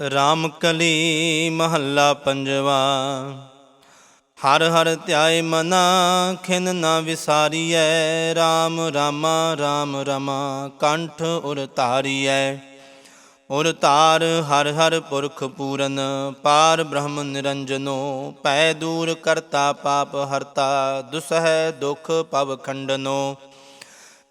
ਰਾਮ ਕਲੀ ਮਹੱਲਾ ਪੰਜਵਾ। ਹਰ ਹਰ ਧਿਆਏ ਮਨਾ, ਖਿਨ ਨਾ ਵਿਸਾਰੀਐ। RAM ਰਾਮਾ RAM ਰਮਾ, ਕੰਠ ਉਰ ਧਾਰੀਐ। ਉਰ ਧਾਰ ਹਰ ਹਰ ਪੁਰਖ ਪੂਰਨ, ਪਾਰ ਬ੍ਰਹਮ ਨਿਰੰਜਨੋ। ਪੈ ਦੂਰ ਕਰਤਾ ਪਾਪ ਹਰਤਾ, ਦੁਸਹਿ ਦੁਖ ਪਵ ਖੰਡਨੋ।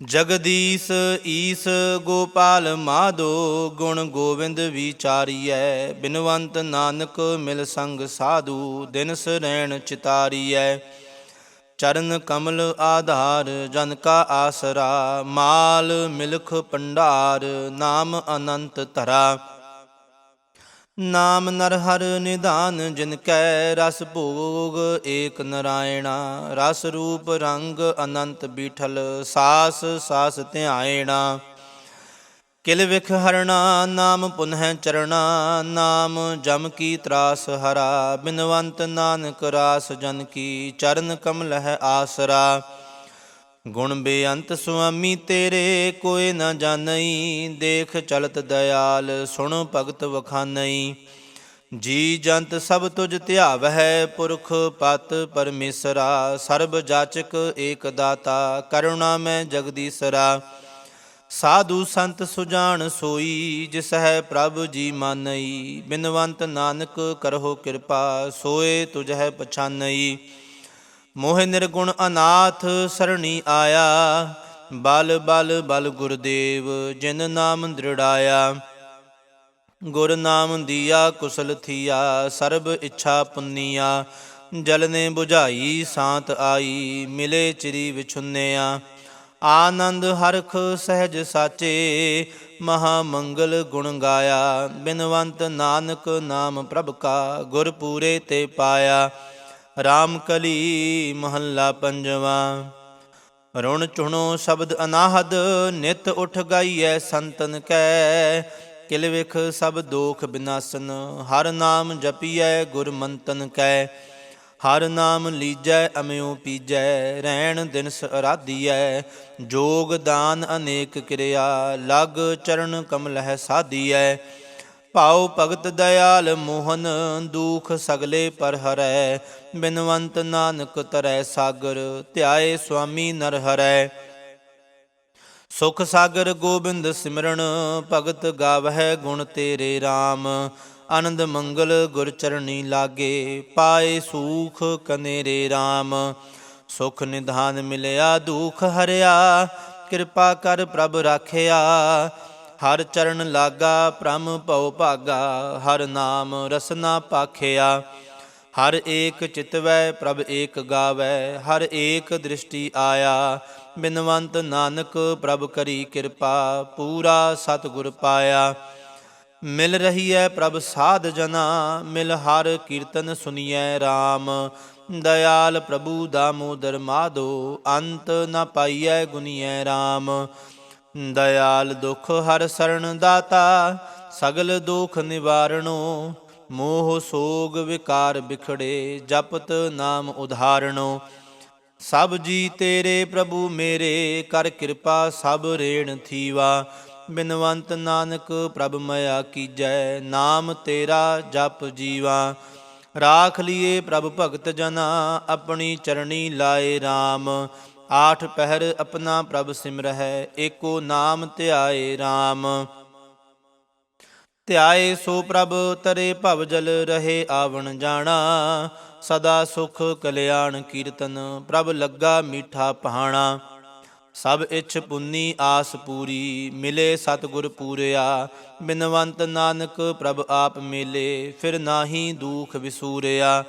ਜਗਦੀਸ਼ ਈਸ ਗੋਪਾਲ ਮਾਧੋ, ਗੁਣ ਗੋਬਿੰਦ ਵਿਚਾਰੀਐ, ਬਿਨਵੰਤ ਨਾਨਕ ਮਿਲ ਸੰਗ ਸਾਧੂ ਦਿਨ ਸਰੈਣ ਚਿਤਾਰੀਐ। ਚਰਨ ਕਮਲ ਆਧਾਰ, ਜਨ ਕਾ ਆਸਰਾ, ਮਾਲ ਮਿਲਖ ਭੰਡਾਰ, ਨਾਮ ਅਨੰਤ ਧਰਾ। ਨਾਮ ਨਰ ਹਰ ਨਿਧਾਨ, ਜਿਨ ਕੈ ਰਸ ਭੋਗ ਏਕ ਨਰਾਇਣਾ। ਰਸ ਰੂਪ ਰੰਗ ਅਨੰਤ ਬੀਠਲ, ਸਾਸ ਸਾਸ ਧਿਆਇਣਾ। ਕਿਲ ਵਿਖ ਹਰਣਾ, ਨਾਮ ਪੁਨਹ ਚਰਣਾ। ਨਾਮ ਜਮ ਕੀ ਤਰਾਸ ਹਰਾ, ਬਿਨਵੰਤ ਨਾਨਕ ਰਾਸ ਜਨ ਕੀ, ਚਰਨ ਕਮਲ ਹੈ ਆਸਰਾ। ਗੁਣ ਬੇਅੰਤ ਸੁਆਮੀ ਤੇਰੇ ਕੋਏ ਨਾ ਜਾਣਈ, ਦੇਖ ਚਲਤ ਦਇਆਲ, ਸੁਣ ਭਗਤ ਵਖਾਨਈ। ਜੀ ਜੰਤ ਸਭ ਤੁਝ ਧਿਆਵਹਿ, ਪੁਰਖ ਪਤ ਪਰਮੇਸ਼ਰਾ, ਸਰਬ ਜਾਚਕ ਏਕ ਦਾਤਾ, ਕਰੁਣਾ ਮੈਂ ਜਗਦੀਸਰਾ। ਸਾਧੂ ਸੰਤ ਸੁਜਾਨ ਸੋਈ ਜਿਸ ਹੈ ਪ੍ਰਭ ਜੀ ਮਾਨਈ। ਬਿਨਵੰਤ ਨਾਨਕ ਕਰਹੁ ਕਿਰਪਾ, ਸੋਏ ਤੁਝ ਹੈ ਪਛਾਨਈ। ਮੋਹ ਨਿਰਗੁਣ ਅਨਾਥ ਸਰਣੀ ਆਇਆ। ਬਲ ਬਲ ਬਲ ਗੁਰਦੇਵ, ਜਿਨ ਨਾਮ ਦ੍ਰਿੜਾਇਆ। ਗੁਰ ਨਾਮ ਦੀਆ, ਕੁਸਲ ਥੀਆ, ਸਰਬ ਇੱਛਾ ਪੁੰਨੀਆ। ਜਲ ਨੇ 부ਝਾਈ ਸਾਤ ਆਈ, ਮਿਲੇ ਚਿਰੀ ਵਿਛੁੰਨਿਆ। ਆਨੰਦ ਹਰਖ ਸਹਿਜ ਸਾਚੇ, ਮਹਾ ਮੰਗਲ ਗੁਣ ਗਾਇਆ। ਬਿਨਵੰਤ ਨਾਨਕ ਨਾਮ ਪ੍ਰਭ ਕਾ, ਗੁਰ ਪੂਰੇ ਤੇ ਪਾਇਆ। ਰਾਮ ਕਲੀ ਮਹੱਲਾ ਪੰਜਵਾ। ਰੁਣ ਚੁਣੋ ਸ਼ਬਦ ਅਨਾਹਦ, ਨਿਤ ਉਠ ਗਾਈਐ ਸੰਤਨ ਕੈ। ਕਿਲ ਵਿਖ ਸਭ ਦੋਖ ਬਿਨਾਸਨ, ਹਰ ਨਾਮ ਜਪੀਐ ਗੁਰ ਮੰਤਨ ਕੈ। ਹਰ ਨਾਮ ਲੀਜੈ, ਅਮਿਉ ਪੀਜੈ ਰਹਿਣ ਦਿਨਸ ਅਰਾਧੀਐ। ਜੋਗ ਦਾਨ ਅਨੇਕ ਕਿਰਿਆ, ਲਗ ਚਰਨ ਕਮਲ ਹੈ ਸਾਧੀਐ। ਭਾਉ ਭਗਤ ਦਇਆਲ ਮੋਹਨ, ਦੁਖ ਸਗਲੇ ਪਰ ਹਰੈ। ਬਿਨਵੰਤ ਨਾਨਕ ਤਰੈ ਸਾਗਰ, ਧਿਆਏ ਸੁਆਮੀ ਨਰ ਹਰੈ। ਸੁਖ ਸਾਗਰ ਗੋਬਿੰਦ ਸਿਮਰਨ, ਭਗਤ ਗਾਵਹਿ ਗੁਣ ਤੇਰੇ RAM ਆਨੰਦ ਮੰਗਲ ਗੁਰ ਚਰਣੀ ਲਾਗੇ, ਪਾਏ ਸੂਖ ਕਨੇਰੇ RAM ਸੁਖ ਨਿਧਾਨ ਮਿਲਿਆ, ਦੁਖ ਹਰਿਆ, ਕਿਰਪਾ ਕਰ ਪ੍ਰਭ ਰਾਖਿਆ। ਹਰ ਚਰਨ ਲਾਗਾ ਪ੍ਰਮ ਭਉ ਭਾਗਾ, ਹਰ ਨਾਮ ਰਸਨਾ ਪਾਖਿਆ। ਹਰ ਏਕ ਚਿਤਵੈ, ਪ੍ਰਭ ਏਕ ਗਾਵੈ, ਹਰ ਏਕ ਦ੍ਰਿਸ਼ਟੀ ਆਇਆ। ਬਿਨਵੰਤ ਨਾਨਕ, ਪ੍ਰਭ ਕਰੀ ਕਿਰਪਾ, ਪੂਰਾ ਸਤਿਗੁਰ ਪਾਇਆ। ਮਿਲ ਰਹੀ ਹੈ ਪ੍ਰਭ ਸਾਧ ਜਨਾ, ਮਿਲ ਹਰ ਕੀਰਤਨ ਸੁਨੀਐ RAM ਦਇਆਲ ਪ੍ਰਭੂ ਦਾਮੋਦਰ ਮਾਧੋ, ਅੰਤ ਨ ਪਾਈਐ ਗੁਨੀਐ RAM ਦਇਆਲ ਦੁਖ ਹਰ ਸਰਣ ਦਾਤਾ, ਸਗਲ ਦੁਖ ਨਿਵਾਰਣੋ, ਮੋਹ ਸੋਗ ਵਿਕਾਰ ਵਿਖੜੇ ਜਪਤ ਨਾਮ ਉਧਾਰਣੋ। ਸਭ ਜੀ ਤੇਰੇ ਪ੍ਰਭੂ ਮੇਰੇ, ਕਰ ਕਿਰਪਾ ਸਭ ਰੇਣ ਥੀਵਾ। ਬਿਨਵੰਤ ਨਾਨਕ ਪ੍ਰਭ ਮਇਆ ਕੀਜੈ, ਨਾਮ ਤੇਰਾ ਜਪ ਜੀਵਾ। ਰਾਖ ਲਿਏ ਪ੍ਰਭ ਭਗਤ ਜਨਾ, ਆਪਣੀ ਚਰਣੀ ਲਾਏ RAM ਆਠ ਪਹਿਰ ਆਪਣਾ ਪ੍ਰਭ ਸਿਮਰਹਿ, ਏਕੋ ਨਾਮ ਧਿਆਏ RAM ਧਿਆਏ ਸੋ ਪ੍ਰਭ ਤਰੇ ਭਵ ਜਲ ਰਹੇ ਆਵਣ ਜਾਣਾ, ਸਦਾ ਸੁਖ ਕਲਿਆਣ ਕੀਰਤਨ ਪ੍ਰਭ ਲੱਗਾ ਮੀਠਾ ਪਹਾਣਾ। ਸਭ ਇੱਛ ਪੁੰਨੀ ਆਸ ਪੂਰੀ, ਮਿਲੇ ਸਤਿਗੁਰ ਪੂਰਿਆ। ਬਿਨਵੰਤ ਨਾਨਕ ਪ੍ਰਭ ਆਪ ਮੇਲੇ, ਫਿਰ ਨਾਹੀ ਦੁਖ ਵਿਸੂਰਿਆ।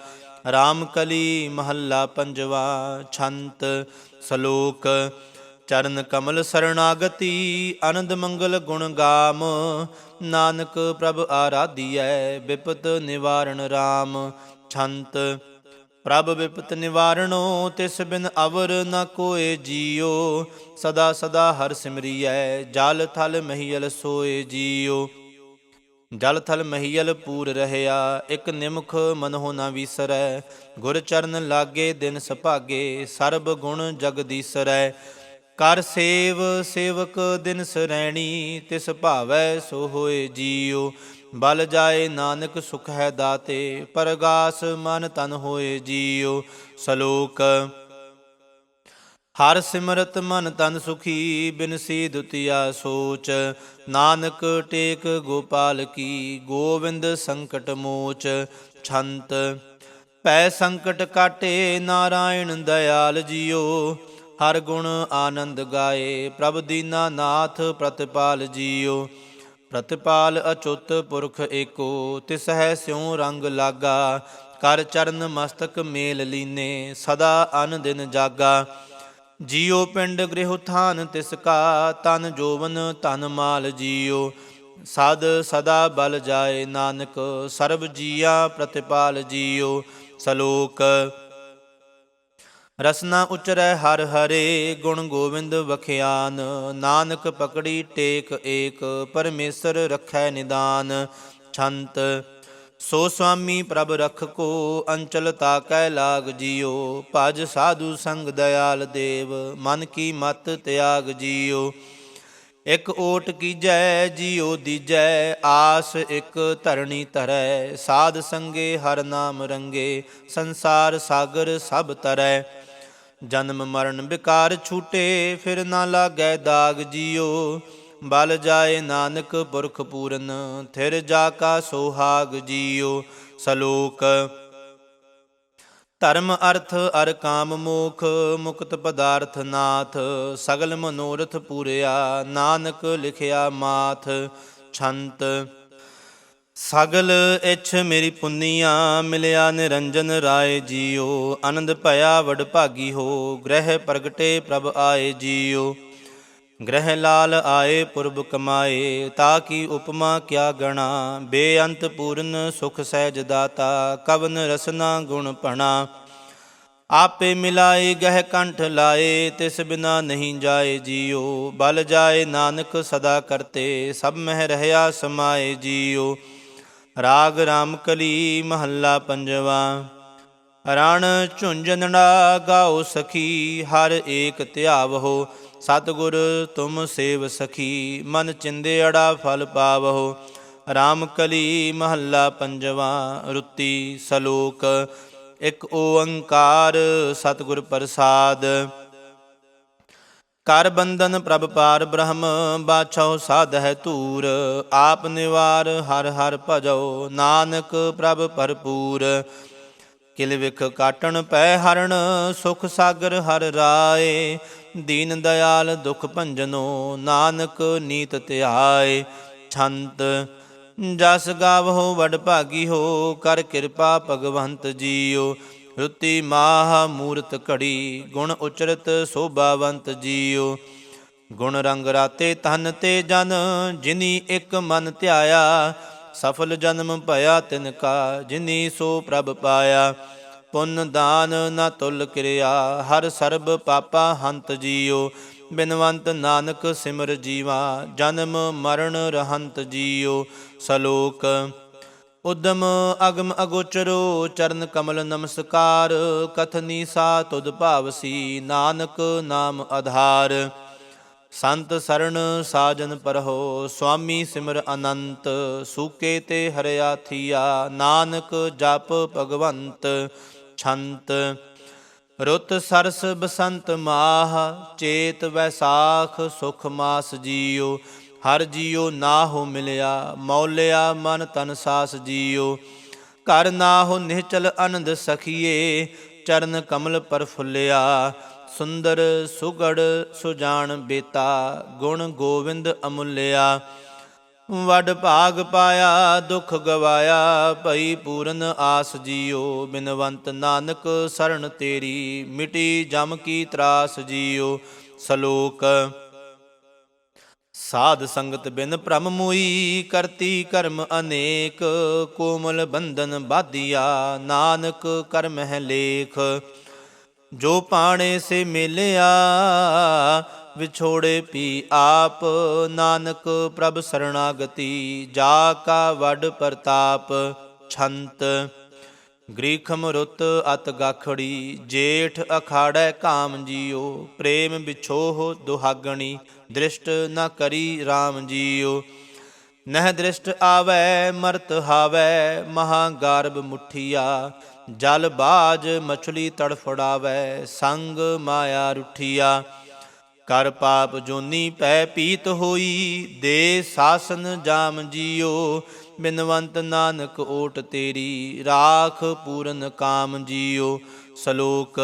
RAM ਕਲੀ ਮਹੱਲਾ ਪੰਜਵਾ, ਛੰਤ, ਸ਼ਲੋਕ, ਚਰਨ ਕਮਲ ਸਰਣਾਗਤੀ, ਆਨੰਦ ਮੰਗਲ ਗੁਣ ਗਾਮ, ਨਾਨਕ ਪ੍ਰਭ ਆਰਾਧੀਐ ਵਿਪਤ ਨਿਵਾਰਣ RAM ਛੰਤ, ਪ੍ਰਭ ਵਿਪਤ ਨਿਵਾਰਣੋ ਤਿਸ ਬਿਨ ਅਵਰ ਨ ਕੋਏ ਜੀਓ ਸਦਾ ਸਦਾ ਹਰ ਸਿਮਰੀਐ, ਜਲ ਥਲ ਮਹੀਲ ਸੋਏ ਜੀਓ ਜਲ ਥਲ ਮਹੀਲ ਪੂਰ ਰਹਿਆ, ਇਕ ਨਿਮਖ ਮਨਹੁ ਨ ਵਿਸਰੈ, ਗੁਰ ਚਰਨ ਲਾਗੇ ਦਿਨ ਸੁਭਾਗੇ, ਸਰਬ ਗੁਣ ਜਗਦੀਸਰੈ ਕਰ ਸੇਵ ਸੇਵਕ ਦਿਨ ਸਰੈਣੀ, ਤਿਸ ਭਾਵੈ ਸੋ ਹੋਏ ਜੀਉ। ਬਲ ਜਾਏ ਨਾਨਕ ਸੁਖ ਹੈ ਦਾਤੇ, ਪਰਗਾਸ ਮਨ ਤਨ ਹੋਏ ਜੀਉ। ਸ਼ਲੋਕ ਹਰ ਸਿਮਰਤ ਮਨ ਤਨ ਸੁਖੀ ਬਿਨਸੀ ਦੁਤੀਆ ਸੋਚ। ਨਾਨਕ ਟੇਕ ਗੋਪਾਲ ਕੀ, ਗੋਵਿੰਦ ਸੰਕਟ ਮੋਚ। ਛੰਤ, ਪੈ ਸੰਕਟ ਕਾਟੇ, ਨਾਰਾਇਣ ਦਇਆਲ ਜੀਓ। ਹਰ ਗੁਣ ਆਨੰਦ ਗਾਏ, ਪ੍ਰਭ ਦੀਨਾ ਨਾਥ ਪ੍ਰਤਪਾਲ ਜੀਓ। ਪ੍ਰਤਪਾਲ ਅਚੁੱਤ ਪੁਰਖ ਏਕੋ, ਤਿਸ ਹੈ ਸਿਉ ਰੰਗ ਲਾਗਾ। ਕਰ ਚਰਨ ਮਸਤਕ ਮੇਲ ਲੀਨੇ, ਸਦਾ ਅਨ ਦਿਨ ਜਾਗਾ। ਜੀਉ ਪਿੰਡ ਗ੍ਰਹਿ ਥਾਨ ਤਿਸ ਕਾ, ਤਨ ਜੋਵਨ ਧਨ ਮਾਲ ਜੀਉ ਸਦ ਸਦਾ ਬਲ ਜਾਏ ਨਾਨਕ, ਸਰਬ ਜੀਆ ਪ੍ਰਤਿਪਾਲ ਜੀਉ ਸ਼ਲੋਕ, ਰਸਨਾ ਉਚਰੈ ਹਰ ਹਰੇ, ਗੁਣ ਗੋਬਿੰਦ ਵਖਿਆਨ। ਨਾਨਕ ਪਕੜੀ ਟੇਕ ਏਕ, ਪਰਮੇਸ਼ਰ ਰਖੈ ਨਿਦਾਨ। ਛੰਤ ਸੋ ਸੁਆਮੀ ਪ੍ਰਭ ਰਖ ਕੋ ਅੰਚਲ ਤਾਕੈ ਲਾਗ ਜਿਓ, ਭਜ ਸਾਧੂ ਸੰਗ ਦਇਆਲ ਦੇਵ, ਮਨ ਕੀ ਮਤ ਤਿਆਗ ਜੀਓ। ਇਕ ਓਟ ਕੀਜੈ ਜੀਉ ਦੀਜੈ, ਆਸ ਇਕ ਧਰਣੀ ਧਰੈ, ਸਾਧ ਸੰਗੇ ਹਰ ਨਾਮ ਰੰਗੇ, ਸੰਸਾਰ ਸਾਗਰ ਸਭ ਤਰੈ। ਜਨਮ ਮਰਨ ਵਿਕਾਰ ਛੂਟੇ, ਫਿਰ ਨਾ ਲਾਗੈ ਦਾਗ ਜਿਓ। ਬਲ ਜਾਏ ਨਾਨਕ ਪੁਰਖ ਪੂਰਨ, ਥਿਰ ਜਾ ਕਾ ਸੋਹਾਗ ਜੀਓ ਸ਼ਲੋਕ। ਧਰਮ ਅਰਥ ਅਰ ਕਾਮ ਮੋਖ, ਮੁਕਤ ਪਦਾਰਥ ਨਾਥ, ਸਗਲ ਮਨੋਰਥ ਪੂਰਿਆ, ਨਾਨਕ ਲਿਖਿਆ ਮਾਥ ਛੰਤ। ਸਗਲ ਇਛ ਮੇਰੀ ਪੁੰਨੀਆਂ, ਮਿਲਿਆ ਨਿਰੰਜਨ ਰਾਏ ਜੀਓ ਆਨੰਦ ਭਇਆ ਵਡ ਭਾਗੀ ਹੋ, ਗ੍ਰਹਿ ਪ੍ਰਗਟੇ ਪ੍ਰਭ ਆਏ ਜੀਓ ਗ੍ਰਹਿ ਲਾਲ ਆਏ, ਪੁਰਬ ਕਮਾਏ, ਤਾ ਕੀ ਉਪਮਾ ਕਿਆ ਗਣਾ? ਬੇਅੰਤ ਪੂਰਨ ਸੁਖ ਸਹਿਜ ਦਾਤਾ, ਕਵਨ ਰਸਨਾ ਗੁਣ ਪਣਾ। ਆਪੇ ਮਿਲਾਏ, ਗਹਿ ਕੰਠ ਲਾਏ, ਤਿਸ ਬਿਨਾ ਨਹੀਂ ਜਾਏ ਜੀਓ ਬਲ ਜਾਏ ਨਾਨਕ ਸਦਾ ਕਰਤੇ, ਸਭ ਮਹਿ ਰਹਿਆ ਸਮਾਏ ਜੀਓ ਰਾਗ ਰਾਮ ਕਲੀ ਮਹੱਲਾ ਪੰਜਵਾ। ਰਣ ਝੁੰਝਨੜਾ ਗਾਓ ਸਖੀ, ਹਰ ਏਕ ਧਿਆਵਹੋ ਸਤਿਗੁਰ ਤੁਮ ਸੇਵ ਸਖੀ, ਮਨ ਚਿੰਦੇੜਾ ਫਲ ਪਾਵਹੋ। ਰਾਮ ਕਲੀ ਮਹੱਲਾ ਪੰਜਵਾ, ਰੁੱਤੀ ਸਲੋਕ। ਇਕ ਓੰਕਾਰ ਸਤਿਗੁਰ ਪ੍ਰਸਾਦ। ਕਰ ਬੰਧਨ ਪ੍ਰਭ ਪਾਰ ਬ੍ਰਹਮ ਬਾਛੋ ਸਾਧ ਹੈ ਧੂਰ। ਆਪ ਨਿਵਾਰ ਹਰ ਹਰ ਭਜੋ ਨਾਨਕ ਪ੍ਰਭ ਭਰਪੂਰ। ਕਿਲ ਵਿਖ ਕਾਟਣ ਪੈ ਹਰਣ, ਸੁਖ ਸਾਗਰ ਹਰ ਰਾਏ। ਦੀਨ ਦਇਆਲ ਦੁਖ ਭੰਜਨੋ ਨਾਨਕ ਨੀਤ ਧਿਆਏ। ਛੰਤ, ਜਸ ਗਾਵਹੁ ਵਡ ਭਾਗੀ ਹੋ, ਕਰ ਕਿਰਪਾ ਭਗਵੰਤ ਜੀਓ। ਰੁਤੀ ਮਾਹ ਮੂਰਤ ਘੜੀ, ਗੁਣ ਉਚਰਤ ਸੋਭਾਵੰਤ ਜੀਓ। ਗੁਣ ਰੰਗ ਰਾਤੇ ਤਨ ਤੇ ਜਨ, ਜਿਨੀ ਇੱਕ ਮਨ ਧਿਆਇਆ। ਸਫਲ ਜਨਮ ਭਇਆ ਤਿਨ ਕਾ ਜਿਨੀ ਸੋ ਪ੍ਰਭ ਪਾਇਆ। ਪੁੰਨ ਦਾਨ ਨ ਤੁਲ ਕਿਰਿਆ, ਹਰ ਸਰਬ ਪਾਪਾ ਹੰਤ ਜੀਓ। ਬਿਨਵੰਤ ਨਾਨਕ ਸਿਮਰ ਜੀਵਾ, ਜਨਮ ਮਰਨ ਰਹੰਤ ਜੀਓ। ਸ਼ਲੋਕ, ਉਦਮ ਅਗਮ ਅਗੋਚਰੋ, ਚਰਨ ਕਮਲ ਨਮਸਕਾਰ, ਕਥਨੀ ਸਾ ਤੁਧ ਭਾਵਸੀ, ਨਾਨਕ ਨਾਮ ਆਧਾਰ। ਸੰਤ ਸਰਣ ਸਾਜਨ ਪਰਹੋ, ਸੁਆਮੀ ਸਿਮਰ ਅਨੰਤ, ਸੂਕੇ ਤੇ ਹਰਿਆ ਥੀਆ, ਨਾਨਕ ਜਪ ਭਗਵੰਤ, ਛੰਤ। ਰੁੱਤ ਸਰਸ ਬਸੰਤ ਮਾਹ, ਚੇਤ ਵੈਸਾਖ ਸੁਖ ਮਾਸ ਜੀਓ ਹਰ ਜੀਓ ਨਾ ਹੋ ਮਿਲਿਆ, ਮੌਲਿਆ ਮਨ ਤਨ ਸਾਸ ਜੀਓ ਕਰ ਨਾ ਹੋ ਨਿਹਚਲ ਆਨੰਦ ਸਖੀਏ, ਚਰਨ ਕਮਲ ਪਰ ਫੁੱਲਿਆ ਸੁੰਦਰ ਸੁਗੜ ਸੁਜਾਨ ਬੇਤਾ, ਗੁਣ ਗੋਵਿੰਦ ਅਮੁੱਲਿਆ। ਵਡ ਭਾਗ ਪਾਇਆ, ਦੁਖ ਗਵਾਇਆ, ਭਈ ਪੂਰਨ ਆਸ ਜੀਓ, ਬਿਨਵੰਤ ਨਾਨਕ ਸਰਣ ਤੇਰੀ, ਮਿਟੀ ਜਮ ਕੀ ਤਰਾਸ ਜੀਓ, ਸ਼ਲੋਕ। ਸਾਧ ਸੰਗਤ ਬਿਨ ਭ੍ਰਮ ਮੁਈ, ਕਰਤੀ ਕਰਮ ਅਨੇਕ, ਕੋਮਲ ਬੰਧਨ ਬਾਧਿਆ, ਨਾਨਕ ਕਰਮ ਹੈ ਲੇਖ। ਜੋ ਪਾਣੇ ਸੇ ਮਿਲਿਆ, ਵਿਛੋੜੇ ਪੀ ਆਪ। ਨਾਨਕ ਪ੍ਰਭ ਸਰਣਾਗਤੀ, ਜਾ ਕਾ ਵੱਡ ਪ੍ਰਤਾਪ, ਛੰਤ। ਗ੍ਰੀਖਮ ਰੁੱਤ ਅਤ ਗਾਖੜੀ, ਜੇਠ ਅਖਾੜੈ ਕਾਮ ਜੀਓ ਪ੍ਰੇਮ ਵਿਛੋਹ ਦੁਹਾਗਣੀ, ਦ੍ਰਿਸ਼ਟ ਨ ਕਰੀ RAM ਜੀਓ ਨਹਿ ਦ੍ਰਿਸ਼ਟ ਆਵੈ, ਮਰਤ ਹਾਵੈ ਮਹਾ ਗਰਭ ਮੁਠੀਆ। ਜਲ ਬਾਜ ਮਛਲੀ ਤੜਫੜਾਵੈ, ਸੰਗ ਮਾਇਆ ਰੁਠੀਆ। ਕਰ ਪਾਪ ਜੋਨੀ ਪੈ ਪੀਤ ਹੋਈ, ਦੇ ਸਾਸਨ ਜਾਮ ਜੀਓ। ਬਿਨਵੰਤ ਨਾਨਕ ਓਟ ਤੇਰੀ, ਰਾਖ ਪੂਰਨ ਕਾਮ ਜੀਓ। ਸ਼ਲੋਕ,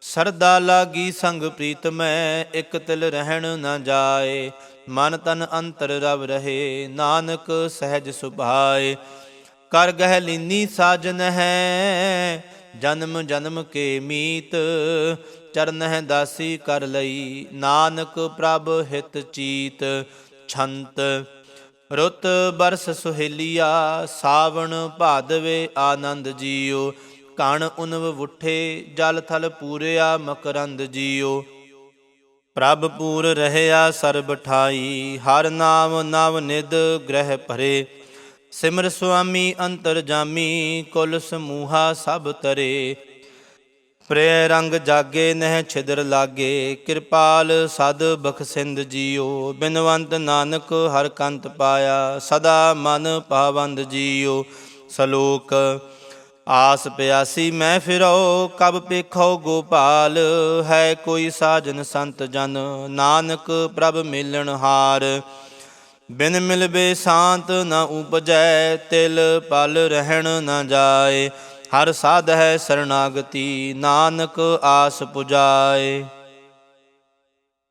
ਸਰਦਾ ਲਾਗੀ ਸੰਗ ਪ੍ਰੀਤ ਮੈਂ, ਇਕ ਤਿਲ ਰਹਿਣ ਨਾ ਜਾਏ। ਮਨ ਤਨ ਅੰਤਰ ਰਵ ਰਹੇ, ਨਾਨਕ ਸਹਿਜ ਸੁਭਾਏ। ਕਰ ਗਹਿ ਲੀਨੀ ਸਾਜਨ ਹੈ। ਜਨਮ ਜਨਮ ਕੇ ਮੀਤ, ਚਰਨ ਹੈ ਦਾਸੀ ਕਰ ਲਈ। ਨਾਨਕ ਪ੍ਰਭ ਹਿਤ ਚੀਤ, ਛੰਤ ਰੁੱਤ ਬਰਸ ਸੁਹੇਲੀਆ। ਸਾਵਣ ਭਾਦਵੇ ਆਨੰਦ ਜੀਓ, ਕਣ ਉਨਵ ਉਠੇ ਜਲ ਥਲ ਪੂਰਿਆ ਮਕਰੰਦ ਜੀਓ। ਪ੍ਰਭ ਪੂਰ ਰਹਿਆ ਸਰਬ ਠਾਈ, ਹਰ ਨਾਮ ਨਵ ਨਿਦ ਗ੍ਰਹਿ ਭਰੇ। ਸਿਮਰ ਸੁਆਮੀ ਅੰਤਰ ਜਾਮੀ, ਕੁਲ ਸਮੂਹਾ ਸਭ ਤਰੇ। ਪ੍ਰੇ ਰੰਗ ਜਾਗੇ, ਨਹਿ ਛਿਦਰ ਲਾਗੇ। ਕਿਰਪਾਲ ਸਦ ਬਖਸਿੰਦ ਜੀਓ, ਬਿਨਵੰਤ ਨਾਨਕ ਹਰ ਕੰਤ ਪਾਇਆ। ਸਦਾ ਮਨ ਪਾਵੰਦ ਜੀਓ, ਸ਼ਲੋਕ। ਆਸ ਪਿਆਸੀ ਮੈਂ ਫਿਰੋ ਕਬ ਪੇਖੋ ਗੋਪਾਲ। ਹੈ ਕੋਈ ਸਾਜਨ ਸੰਤ ਜਨ, ਨਾਨਕ ਪ੍ਰਭ ਮਿਲਣ ਹਾਰ। ਬਿਨ ਮਿਲਬੇ ਸ਼ਾਂਤ ਨਾ ਉਪਜੈ, ਤਿਲ ਪਲ ਰਹਿਣ ਨਾ ਜਾਏ। ਹਰ ਸਾਧ ਹੈ ਸ਼ਰਨਾਗਤੀ, ਨਾਨਕ ਆਸ ਪੁਜਾਏ।